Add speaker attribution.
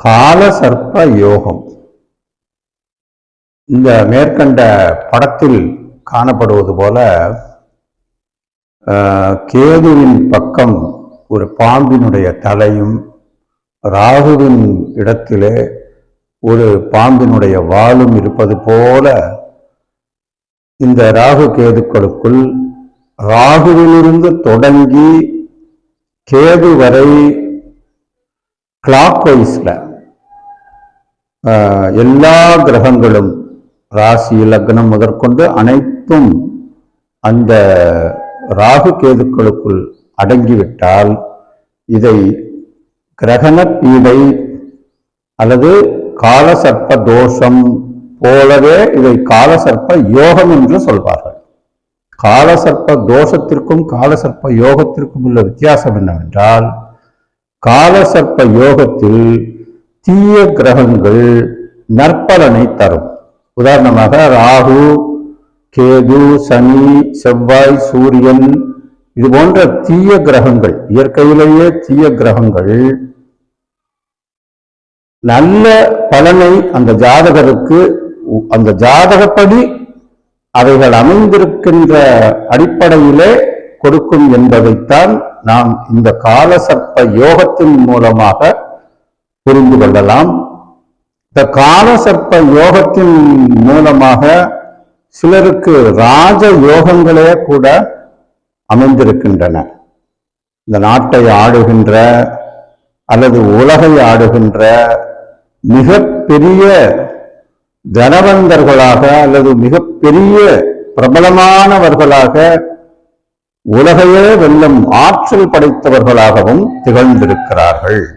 Speaker 1: கால சர்ப்ப யோகம் இந்த மேற்கண்ட படத்தில் காணப்படுவது போல ஆஹ், கேதுவின் பக்கம் ஒரு பாம்பினுடைய தலையும் ராகுவின் இடத்திலே ஒரு பாம்பினுடைய வாலும் இருப்பது போல இந்த ராகு கேதுக்களுக்குள் ராகுவிலிருந்து தொடங்கி கேது வரை கிளாக் வைஸில் எல்லா கிரகங்களும் ராசி லக்னம் முதற்கொண்டு அனைத்தும் அந்த ராகு கேதுக்களுக்குள் அடங்கிவிட்டால் இதை கிரகண பீடை அல்லது காலசர்ப்ப தோஷம் போலவே இதை காலசர்ப்ப யோகம் என்று சொல்வார்கள். காலசர்ப்ப தோஷத்திற்கும் காலசர்ப்ப யோகத்திற்கும் உள்ள வித்தியாசம் என்னவென்றால் காலசர்ப்ப யோகத்தில் தீய கிரகங்கள் நற்பலனை தரும். உதாரணமாக ராகு கேது சனி செவ்வாய் சூரியன் இது போன்ற தீய கிரகங்கள் இயற்கையிலேயே தீய கிரகங்கள் நல்ல பலனை அந்த ஜாதகருக்கு அந்த ஜாதகப்படி அவைகள் அமைந்திருக்கின்ற அடிப்படையிலே கொடுக்கும் என்பதைத்தான் நாம் இந்த காலசர்ப்ப யோகத்தின் மூலமாக புரிந்து கொள்ளலாம். இந்த காலசர்ப்ப யோகத்தின் மூலமாக சிலருக்கு ராஜ யோகங்களே கூட அமைந்திருக்கின்றன. இந்த நாட்டை ஆடுகின்ற அல்லது உலகை ஆடுகின்ற மிக பெரிய தனவந்தர்களாக அல்லது மிகப்பெரிய பிரபலமானவர்களாக உலகையே வெல்லும் ஆற்றல் படைத்தவர்களாகவும் திகழ்ந்திருக்கிறார்கள்.